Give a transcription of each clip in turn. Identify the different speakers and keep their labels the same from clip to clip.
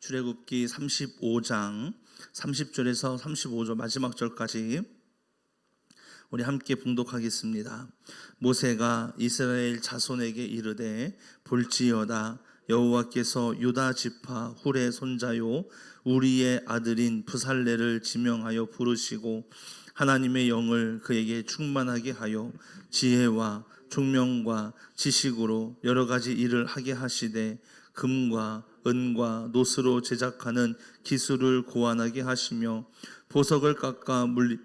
Speaker 1: 출애굽기 35장 30절에서 35절 마지막 절까지 우리 함께 봉독하겠습니다. 모세가 이스라엘 자손에게 이르되 볼지어다 여호와께서 유다 지파 훌의 손자요 우리의 아들인 부살레를 지명하여 부르시고 하나님의 영을 그에게 충만하게 하여 지혜와 총명과 지식으로 여러 가지 일을 하게 하시되 금과 은과 노스로 제작하는 기술을 고안하게 하시며 보석을 깎아 물리,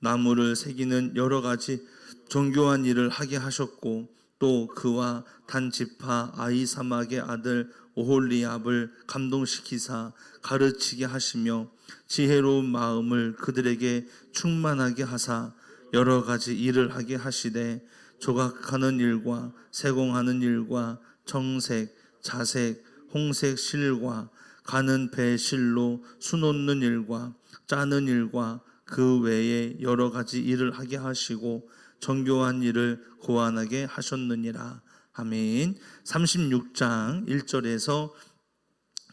Speaker 1: 나무를 새기는 여러 가지 정교한 일을 하게 하셨고 또 그와 단지파 아이사막의 아들 오홀리압을 감동시키사 가르치게 하시며 지혜로운 마음을 그들에게 충만하게 하사 여러 가지 일을 하게 하시되 조각하는 일과 세공하는 일과 정색, 자색, 홍색 실과 가는 배 실로 수놓는 일과 짜는 일과 그 외에 여러 가지 일을 하게 하시고 정교한 일을 고안하게 하셨느니라. 아멘. 36장 1절에서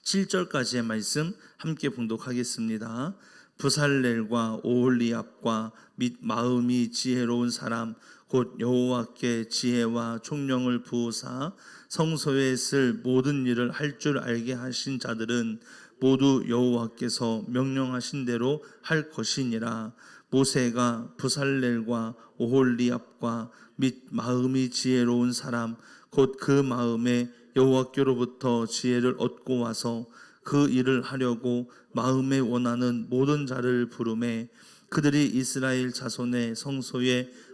Speaker 1: 7절까지의 말씀 함께 봉독하겠습니다. 부살렐과 오홀리압과 및 마음이 지혜로운 사람 곧 여호와께 지혜와 총령을 부으사 성소에 쓸 모든 일을 할 줄 알게 하신 자들은 모두 여호와께서 명령하신 대로 할 것이니라. 모세가 부살렐과 오홀리압과 및 마음이 지혜로운 사람 곧 그 마음에 여호와께로부터 지혜를 얻고 와서 그 일을 하려고 마음에 원하는 모든 자를 부르매 그들이 이스라엘 자손의 성소에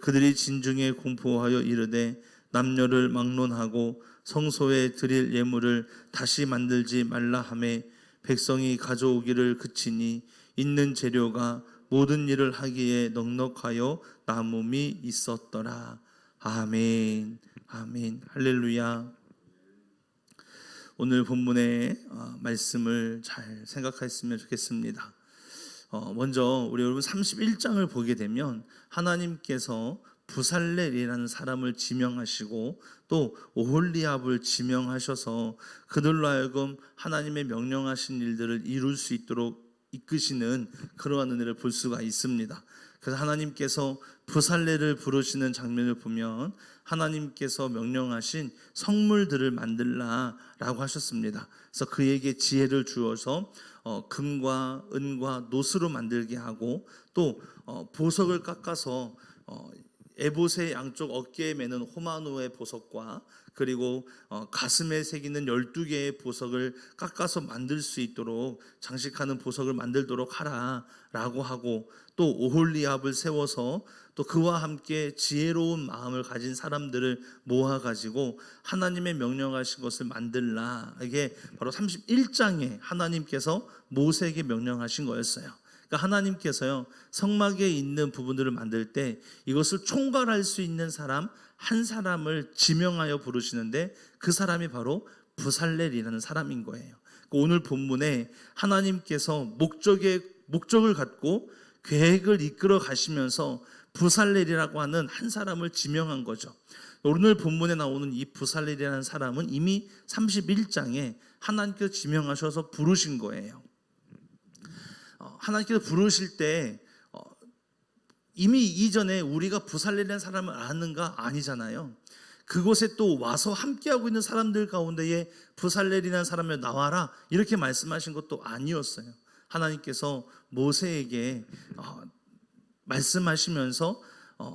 Speaker 1: 그들이 진중에 공포하여 이르되 남녀를 막론하고 성소에 드릴 예물을 다시 만들지 말라 하매 백성이 가져오기를 그치니 있는 재료가 모든 일을 하기에 넉넉하여 남음이 있었더라. 아멘. 아멘. 할렐루야. 오늘 본문의 어, 말씀을 잘 생각했으면 좋겠습니다. 어, 먼저 우리 여러분 31장을 보게 되면 하나님께서 부살렐이라는 사람을 지명하시고 또 오홀리압을 지명하셔서 그들로 하여금 하나님의 명령하신 일들을 이룰 수 있도록 이끄시는 그러한 은혜를 볼 수가 있습니다. 그래서 하나님께서 부살레를 부르시는 장면을 보면 하나님께서 명령하신 성물들을 만들라라고 하셨습니다. 그래서 그에게 지혜를 주어서 어, 금과 은과 노스로 만들게 하고 또 어, 보석을 깎아서 어, 에봇의 양쪽 어깨에 매는 호마노의 보석과 그리고 어, 가슴에 새기는 12개의 보석을 깎아서 만들 수 있도록 장식하는 보석을 만들도록 하라라고 하고 또 오홀리압을 세워서 또 그와 함께 지혜로운 마음을 가진 사람들을 모아 가지고 하나님의 명령하신 것을 만들라. 이게 바로 31장에 하나님께서 모세에게 명령하신 거였어요. 그러니까 하나님께서요 성막에 있는 부분들을 만들 때 이것을 총괄할 수 있는 사람 한 사람을 지명하여 부르시는데 그 사람이 바로 부살렐이라는 사람인 거예요. 그러니까 오늘 본문에 하나님께서 목적의 목적을 갖고 계획을 이끌어 가시면서 부살렐이라고 하는 한 사람을 지명한 거죠. 오늘 본문에 나오는 이 부살렐이라는 사람은 이미 31장에 하나님께서 지명하셔서 부르신 거예요. 어, 하나님께서 부르실 때 어, 이미 이전에 우리가 부살리는 사람을 아는가 아니잖아요. 그곳에 또 와서 함께하고 있는 사람들 가운데에 부살레리라는 사람을 나와라 이렇게 말씀하신 것도 아니었어요. 하나님께서 모세에게 어, 말씀하시면서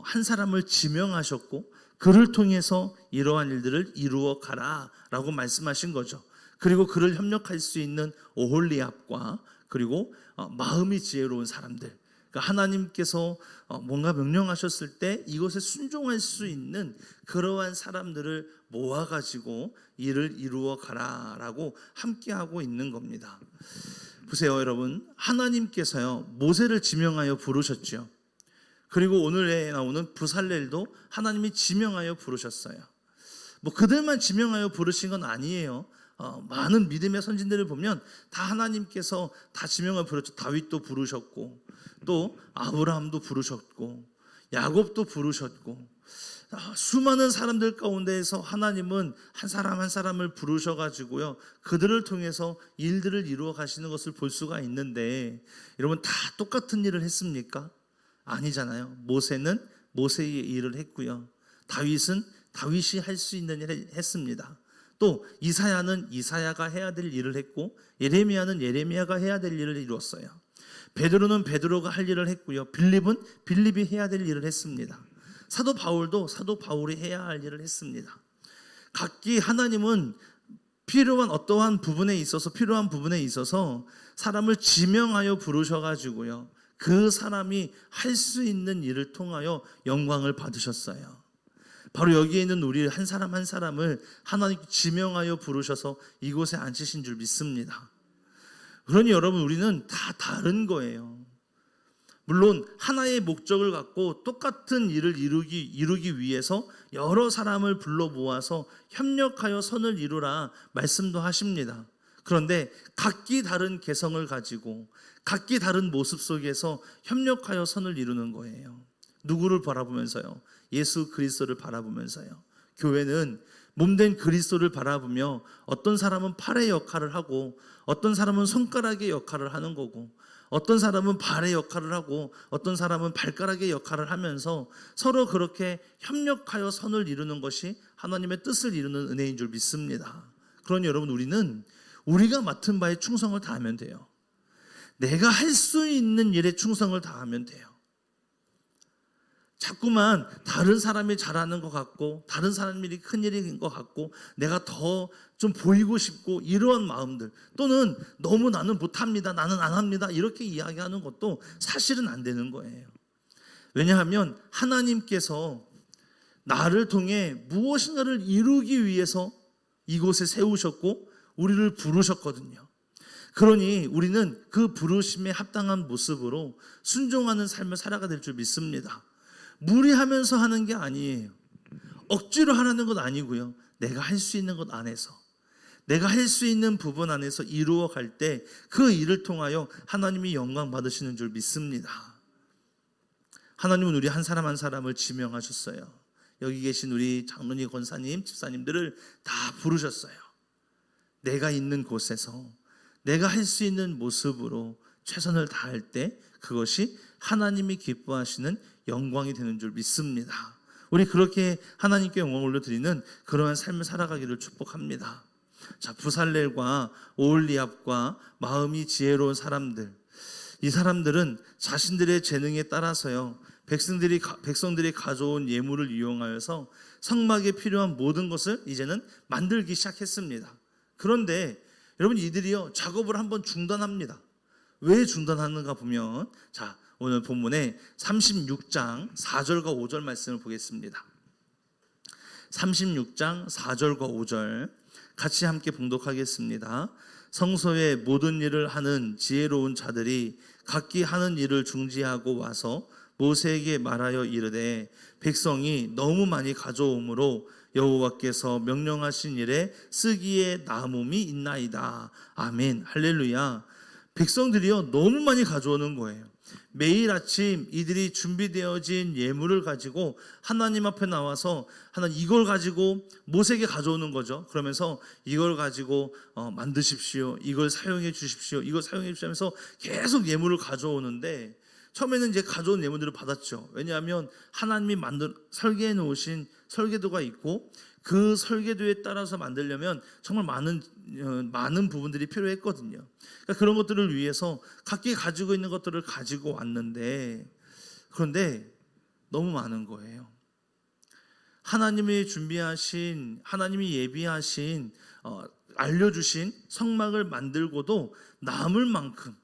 Speaker 1: 한 사람을 지명하셨고 그를 통해서 이러한 일들을 이루어 가라라고 말씀하신 거죠. 그리고 그를 협력할 수 있는 오홀리압과 그리고 어, 마음이 지혜로운 사람들. 그러니까 하나님께서 어, 뭔가 명령하셨을 때 이것에 순종할 수 있는 그러한 사람들을 모아가지고 일을 이루어 가라라고 함께하고 있는 겁니다. 보세요, 여러분. 하나님께서요, 모세를 지명하여 부르셨죠. 그리고 오늘에 나오는 부살렐도 하나님이 지명하여 부르셨어요. 뭐 그들만 지명하여 부르신 건 아니에요. 어, 많은 믿음의 선진들을 보면 다 하나님께서 다 지명을 부르셨죠. 다윗도 부르셨고 또 아브라함도 부르셨고 야곱도 부르셨고 아, 수많은 사람들 가운데에서 하나님은 한 사람 한 사람을 부르셔 가지고요. 그들을 통해서 일들을 이루어 가시는 것을 볼 수가 있는데 여러분 다 똑같은 일을 했습니까? 아니잖아요. 모세는 모세의 일을 했고요. 다윗은 다윗이 할 수 있는 일을 했습니다. 또 이사야는 이사야가 해야 될 일을 했고 예레미야는 예레미야가 해야 될 일을 이루었어요. 베드로는 베드로가 할 일을 했고요. 빌립은 빌립이 해야 될 일을 했습니다. 사도 바울도 사도 바울이 해야 할 일을 했습니다. 각기 하나님은 필요한 어떠한 부분에 있어서 필요한 부분에 있어서 사람을 지명하여 부르셔 가지고요. 그 사람이 할 수 있는 일을 통하여 영광을 받으셨어요. 바로 여기에 있는 우리 한 사람 한 사람을 하나님 지명하여 부르셔서 이곳에 앉히신 줄 믿습니다. 그러니 여러분 우리는 다 다른 거예요. 물론 하나의 목적을 갖고 똑같은 일을 이루기 이루기 위해서 여러 사람을 불러 모아서 협력하여 선을 이루라 말씀도 하십니다. 그런데 각기 다른 개성을 가지고 각기 다른 모습 속에서 협력하여 선을 이루는 거예요. 누구를 바라보면서요? 예수 그리스도를 바라보면서요. 교회는 몸된 그리스도를 바라보며 어떤 사람은 팔의 역할을 하고 어떤 사람은 손가락의 역할을 하는 거고 어떤 사람은 발의 역할을 하고 어떤 사람은 발가락의 역할을 하면서 서로 그렇게 협력하여 선을 이루는 것이 하나님의 뜻을 이루는 은혜인 줄 믿습니다. 그러니 여러분 우리는 우리가 맡은 바에 충성을 다하면 돼요. 내가 할 수 있는 일에 충성을 다하면 돼요. 자꾸만 다른 사람이 잘하는 것 같고 다른 사람이 큰 일인 것 같고 내가 더 좀 보이고 싶고 이러한 마음들. 또는 너무 나는 못합니다 나는 안 합니다 이렇게 이야기하는 것도 사실은 안 되는 거예요. 왜냐하면 하나님께서 나를 통해 무엇인가를 이루기 위해서 이곳에 세우셨고 우리를 부르셨거든요. 그러니 우리는 그 부르심에 합당한 모습으로 순종하는 삶을 살아가 될 줄 믿습니다 무리하면서 하는 게 아니에요. 억지로 하라는 것 아니고요. 내가 할 수 있는 것 안에서 내가 할 수 있는 부분 안에서 이루어 갈 때 그 일을 통하여 하나님이 영광 받으시는 줄 믿습니다. 하나님은 우리 한 사람 한 사람을 지명하셨어요. 여기 계신 우리 장로님, 권사님, 집사님들을 다 부르셨어요. 내가 있는 곳에서 내가 할 수 있는 모습으로 최선을 다할 때 그것이 하나님이 기뻐하시는 영광이 되는 줄 믿습니다. 우리 그렇게 하나님께 영광을 올려드리는 그러한 삶을 살아가기를 축복합니다. 자, 부살렐과 오올리압과 마음이 지혜로운 사람들. 이 사람들은 자신들의 재능에 따라서요. 백성들이 백성들이 가져온 예물을 이용하여서 성막에 필요한 모든 것을 이제는 만들기 시작했습니다. 그런데 여러분 이들이요 작업을 한번 중단합니다. 왜 중단하는가 보면 자 오늘 본문에 36장 4절과 5절 말씀을 보겠습니다. 36장 4절과 5절 같이 함께 봉독하겠습니다. 성소의 모든 일을 하는 지혜로운 자들이 각기 하는 일을 중지하고 와서 모세에게 말하여 이르되 백성이 너무 많이 가져오므로 여호와께서 명령하신 일에 쓰기에 남음이 있나이다. 아멘. 할렐루야. 백성들이요 너무 많이 가져오는 거예요. 매일 아침 이들이 준비되어진 예물을 가지고 하나님 앞에 나와서 하나 이걸 가지고 모세에게 가져오는 거죠. 그러면서 이걸 가지고 어, 만드십시오. 이걸 사용해 주십시오. 이걸 사용해 주십시오 하면서 계속 예물을 가져오는데 처음에는 이제 가져온 예물들을 받았죠. 왜냐하면 하나님이 만들 설계해 놓으신 설계도가 있고 그 설계도에 따라서 만들려면 정말 많은 어, 많은 부분들이 필요했거든요. 그러니까 그런 것들을 위해서 각기 가지고 있는 것들을 가지고 왔는데 그런데 너무 많은 거예요. 하나님이 준비하신 하나님이 예비하신 어, 알려주신 성막을 만들고도 남을 만큼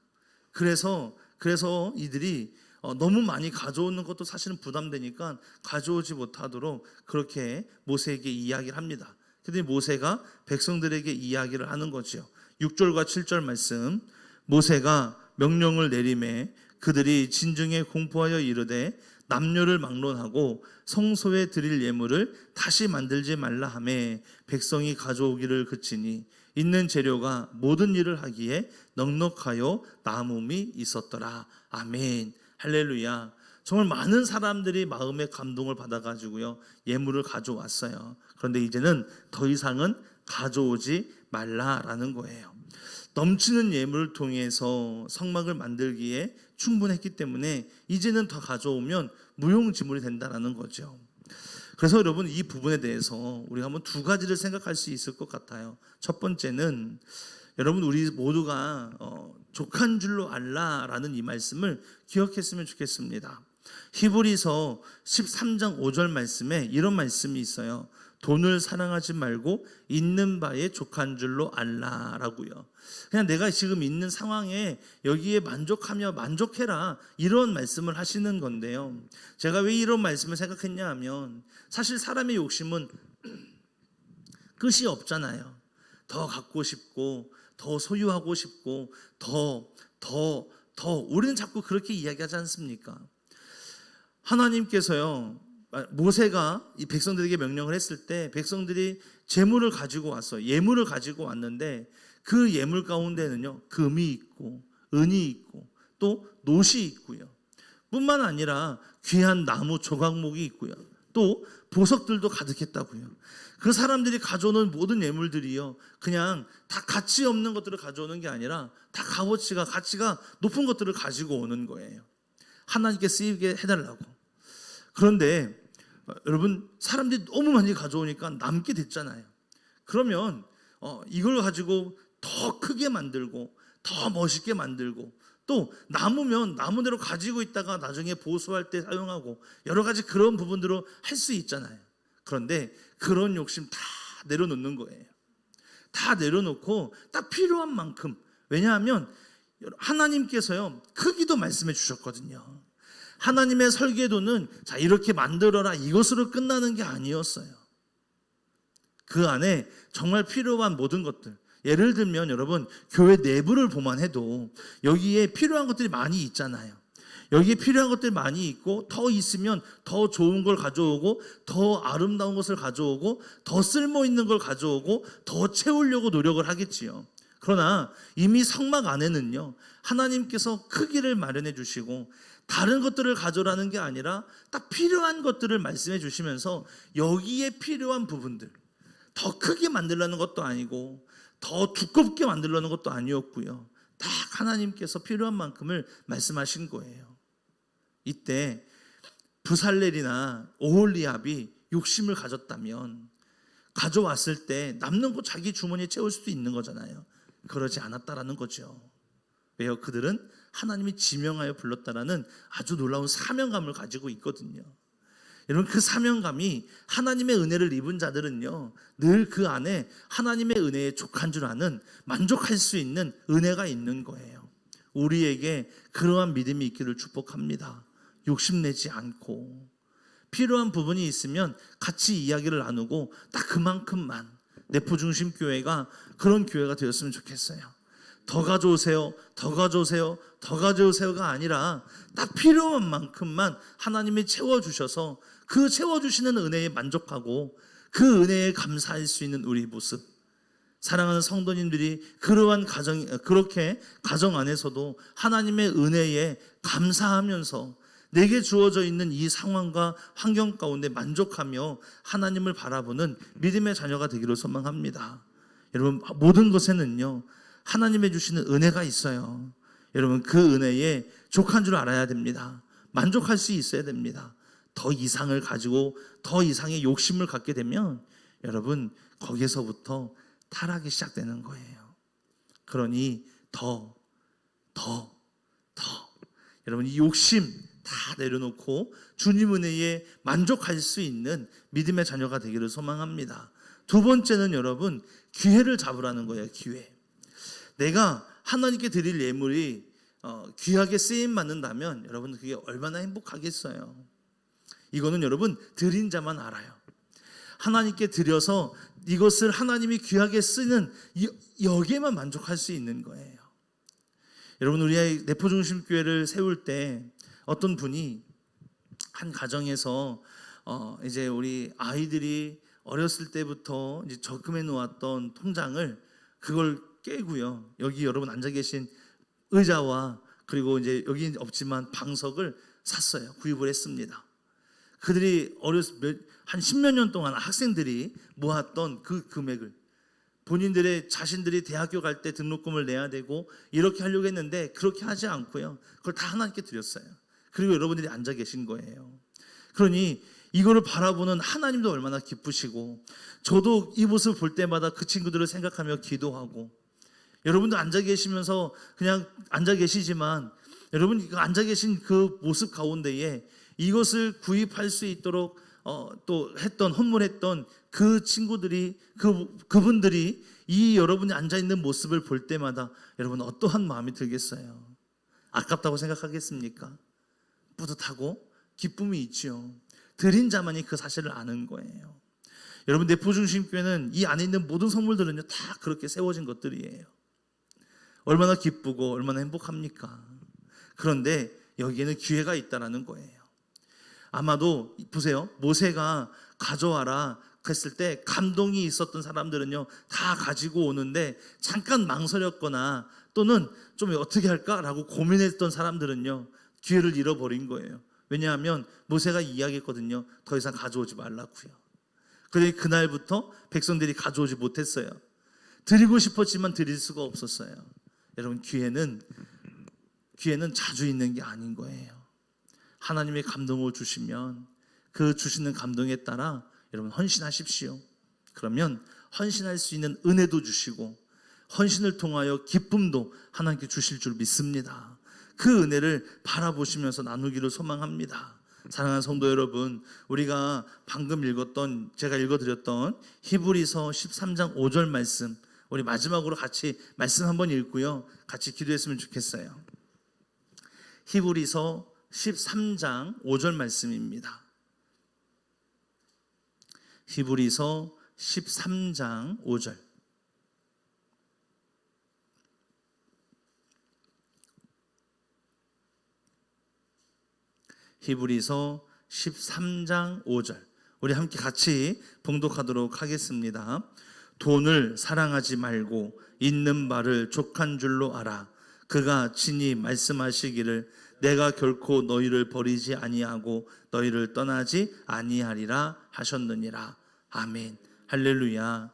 Speaker 1: 그래서 그래서 이들이 어, 너무 많이 가져오는 것도 사실은 부담되니까 가져오지 못하도록 그렇게 모세에게 이야기를 합니다. 근데 모세가 백성들에게 이야기를 하는 거지요. 6절과 7절 말씀 모세가 명령을 내림에 그들이 진중에 공포하여 이르되 남녀를 막론하고 성소에 드릴 예물을 다시 만들지 말라 하매 백성이 가져오기를 그치니 있는 재료가 모든 일을 하기에 넉넉하여 남음이 있었더라. 아멘. 할렐루야. 정말 많은 사람들이 마음의 감동을 받아가지고요 예물을 가져왔어요. 그런데 이제는 더 이상은 가져오지 말라라는 거예요. 넘치는 예물을 통해서 성막을 만들기에 충분했기 때문에 이제는 더 가져오면 무용지물이 된다라는 거죠. 그래서 여러분 이 부분에 대해서 우리가 한번 두 가지를 생각할 수 있을 것 같아요. 첫 번째는 여러분 우리 모두가 어, 족한 줄로 알라라는 이 말씀을 기억했으면 좋겠습니다. 히브리서 13장 5절 말씀에 이런 말씀이 있어요. 돈을 사랑하지 말고 있는 바에 족한 줄로 알라라고요. 그냥 내가 지금 있는 상황에 여기에 만족하며 만족해라 이런 말씀을 하시는 건데요. 제가 왜 이런 말씀을 생각했냐 하면 사실 사람의 욕심은 끝이 없잖아요. 더 갖고 싶고 더 소유하고 싶고 더 더, 더 우리는 자꾸 그렇게 이야기하지 않습니까? 하나님께서요. 모세가 이 백성들에게 명령을 했을 때 백성들이 재물을 가지고 왔어요. 예물을 가지고 왔는데 그 예물 가운데는요. 금이 있고 은이 있고 또 노시 있고요. 뿐만 아니라 귀한 나무 조각목이 있고요. 또 보석들도 가득했다고요. 그 사람들이 가져오는 모든 예물들이요. 그냥 다 가치 없는 것들을 가져오는 게 아니라 다 값어치가 가치가 높은 것들을 가지고 오는 거예요. 하나님께 쓰이게 해달라고. 그런데 어, 여러분 사람들이 너무 많이 가져오니까 남게 됐잖아요. 그러면 어, 이걸 가지고 더 크게 만들고 더 멋있게 만들고 또 남으면 남은 대로 가지고 있다가 나중에 보수할 때 사용하고 여러 가지 그런 부분들로 할 수 있잖아요. 그런데 그런 욕심 다 내려놓는 거예요. 다 내려놓고 딱 필요한 만큼 왜냐하면 하나님께서요 크기도 말씀해 주셨거든요. 하나님의 설계도는 자 이렇게 만들어라 이것으로 끝나는 게 아니었어요. 그 안에 정말 필요한 모든 것들 예를 들면 여러분 교회 내부를 보만 해도 여기에 필요한 것들이 많이 있잖아요. 여기에 필요한 것들이 많이 있고 더 있으면 더 좋은 걸 가져오고 더 아름다운 것을 가져오고 더 쓸모 있는 걸 가져오고 더 채우려고 노력을 하겠지요. 그러나 이미 성막 안에는요 하나님께서 크기를 마련해 주시고 다른 것들을 가져라는 게 아니라 딱 필요한 것들을 말씀해 주시면서 여기에 필요한 부분들 더 크게 만들라는 것도 아니고 더 두껍게 만들려는 것도 아니었고요. 딱 하나님께서 필요한 만큼을 말씀하신 거예요. 이때 부살렐이나 오홀리압이 욕심을 가졌다면 가져왔을 때 남는 거 자기 주머니에 채울 수도 있는 거잖아요. 그러지 않았다라는 거죠. 왜요? 그들은 하나님이 지명하여 불렀다라는 아주 놀라운 사명감을 가지고 있거든요. 여러분 그 사명감이 하나님의 은혜를 입은 자들은요 늘 그 안에 하나님의 은혜에 족한 줄 아는 만족할 수 있는 은혜가 있는 거예요. 우리에게 그러한 믿음이 있기를 축복합니다. 욕심내지 않고 필요한 부분이 있으면 같이 이야기를 나누고 딱 그만큼만 내포 중심 교회가 그런 교회가 되었으면 좋겠어요. 더 가져오세요. 더 가져오세요. 더 가져오세요가 아니라 딱 필요한 만큼만 하나님이 채워주셔서 그 채워주시는 은혜에 만족하고 그 은혜에 감사할 수 있는 우리 모습. 사랑하는 성도님들이 그러한 가정, 그렇게 가정 안에서도 하나님의 은혜에 감사하면서 내게 주어져 있는 이 상황과 환경 가운데 만족하며 하나님을 바라보는 믿음의 자녀가 되기를 소망합니다. 여러분, 모든 것에는요, 하나님의 주시는 은혜가 있어요. 여러분, 그 은혜에 족한 줄 알아야 됩니다. 만족할 수 있어야 됩니다. 더 이상을 가지고 더 이상의 욕심을 갖게 되면 여러분 거기서부터 타락이 시작되는 거예요. 그러니 더, 더, 더. 여러분 이 욕심 다 내려놓고 주님 은혜에 만족할 수 있는 믿음의 자녀가 되기를 소망합니다. 두 번째는 여러분 기회를 잡으라는 거예요. 기회. 내가 하나님께 드릴 예물이 어, 귀하게 쓰임 받는다면 여러분 그게 얼마나 행복하겠어요. 이거는 여러분 드린 자만 알아요. 하나님께 드려서 이것을 하나님이 귀하게 쓰는 이- 여기에만 만족할 수 있는 거예요. 여러분 우리의 내포 중심 교회를 세울 때 어떤 분이 한 가정에서 어 이제 우리 아이들이 어렸을 때부터 이제 적금해 놓았던 통장을 그걸 깨고요. 여기 여러분 앉아 계신 의자와 그리고 이제 여기 없지만 방석을 샀어요. 구입을 했습니다. 그들이 어렸을 몇, 한 십몇 년 동안 학생들이 모았던 그 금액을 본인들의 자신들이 대학교 갈 때 등록금을 내야 되고 이렇게 하려고 했는데 그렇게 하지 않고요. 그걸 다 하나님께 드렸어요. 그리고 여러분들이 앉아 계신 거예요. 그러니 이거를 바라보는 하나님도 얼마나 기쁘시고 저도 이 모습을 볼 때마다 그 친구들을 생각하며 기도하고 여러분도 앉아 계시면서 그냥 앉아 계시지만 여러분 앉아 계신 그 모습 가운데에 이것을 구입할 수 있도록 어, 또 했던 헌물했던 그 친구들이 그 그분들이 이 여러분이 앉아 있는 모습을 볼 때마다 여러분 어떠한 마음이 들겠어요? 아깝다고 생각하겠습니까? 뿌듯하고 기쁨이 있지요. 드린 자만이 그 사실을 아는 거예요. 여러분 내포중심교회는 이 안에 있는 모든 선물들은요 다 그렇게 세워진 것들이에요. 얼마나 기쁘고 얼마나 행복합니까? 그런데 여기에는 기회가 있다라는 거예요. 아마도 보세요. 모세가 가져와라 했을 때 감동이 있었던 사람들은요 다 가지고 오는데 잠깐 망설였거나 또는 좀 어떻게 할까라고 고민했던 사람들은요 기회를 잃어버린 거예요. 왜냐하면 모세가 이야기했거든요. 더 이상 가져오지 말라고요. 그래 그날부터 백성들이 가져오지 못했어요. 드리고 싶었지만 드릴 수가 없었어요. 여러분 기회는 기회는 자주 있는 게 아닌 거예요. 하나님의 감동을 주시면 그 주시는 감동에 따라 여러분 헌신하십시오. 그러면 헌신할 수 있는 은혜도 주시고 헌신을 통하여 기쁨도 하나님께 주실 줄 믿습니다. 그 은혜를 바라보시면서 나누기를 소망합니다. 사랑하는 성도 여러분, 우리가 방금 읽었던 제가 읽어드렸던 히브리서 13장 5절 말씀, 우리 마지막으로 같이 말씀 한번 읽고요, 같이 기도했으면 좋겠어요. 히브리서 13장 5절 말씀입니다. 히브리서 13장 5절. 히브리서 13장 5절. 우리 함께 같이 봉독하도록 하겠습니다. 돈을 사랑하지 말고 있는 바를 족한 줄로 알아. 그가 친히 말씀하시기를 내가 결코 너희를 버리지 아니하고 너희를 떠나지 아니하리라 하셨느니라. 아멘. 할렐루야.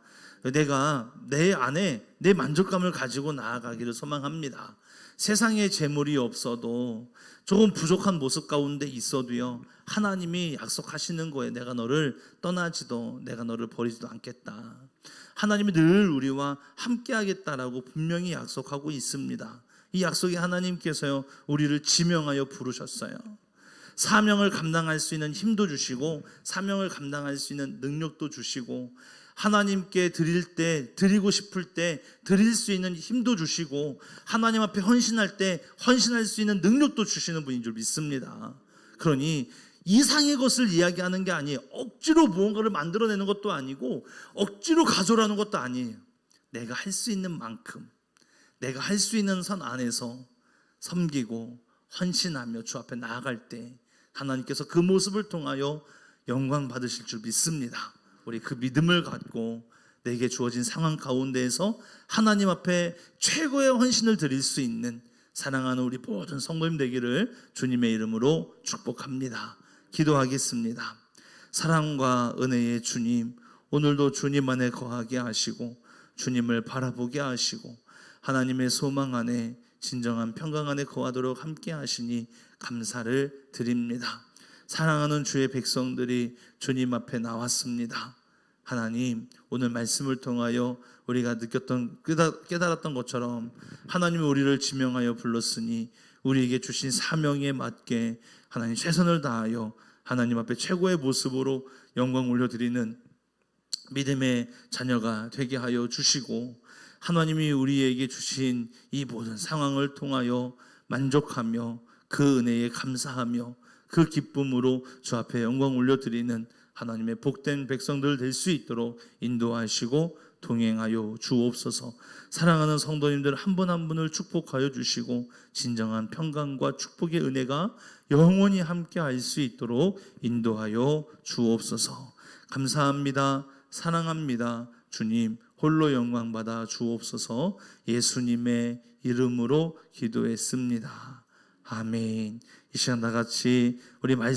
Speaker 1: 내가 내 안에 내 만족감을 가지고 나아가기를 소망합니다. 세상에 재물이 없어도 조금 부족한 모습 가운데 있어도요. 하나님이 약속하시는 거예요. 내가 너를 떠나지도 내가 너를 버리지도 않겠다. 하나님이 늘 우리와 함께 하겠다라고 분명히 약속하고 있습니다. 이 약속이 하나님께서요. 우리를 지명하여 부르셨어요. 사명을 감당할 수 있는 힘도 주시고 사명을 감당할 수 있는 능력도 주시고 하나님께 드릴 때 드리고 싶을 때 드릴 수 있는 힘도 주시고 하나님 앞에 헌신할 때 헌신할 수 있는 능력도 주시는 분인 줄 믿습니다. 그러니 이상의 것을 이야기하는 게 아니에요. 억지로 무언가를 만들어내는 것도 아니고 억지로 가져라는 것도 아니에요. 내가 할 수 있는 만큼 내가 할 수 있는 선 안에서 섬기고 헌신하며 주 앞에 나아갈 때 하나님께서 그 모습을 통하여 영광 받으실 줄 믿습니다. 우리 그 믿음을 갖고 내게 주어진 상황 가운데에서 하나님 앞에 최고의 헌신을 드릴 수 있는 사랑하는 우리 모든 성도님 되기를 주님의 이름으로 축복합니다. 기도하겠습니다. 사랑과 은혜의 주님, 오늘도 주님 안에 거하게 하시고 주님을 바라보게 하시고 하나님의 소망 안에 진정한 평강 안에 거하도록 함께 하시니 감사를 드립니다. 사랑하는 주의 백성들이 주님 앞에 나왔습니다. 하나님, 오늘 말씀을 통하여 우리가 느꼈던 깨달았던 것처럼 하나님이 우리를 지명하여 불렀으니 우리에게 주신 사명에 맞게 하나님 최선을 다하여 하나님 앞에 최고의 모습으로 영광 올려드리는 믿음의 자녀가 되게 하여 주시고 하나님이 우리에게 주신 이 모든 상황을 통하여 만족하며 그 은혜에 감사하며 그 기쁨으로 주 앞에 영광 올려드리는 하나님의 복된 백성들 될 수 있도록 인도하시고 동행하여 주옵소서. 사랑하는 성도님들 한 분한 분을 축복하여 주시고 진정한 평강과 축복의 은혜가 영원히 함께 할 수 있도록 인도하여 주옵소서. 감사합니다. 사랑합니다. 주님 홀로 영광 받아 주옵소서. 예수님의 이름으로 기도했습니다. 아멘. 이 시간 다 같이 우리 말씀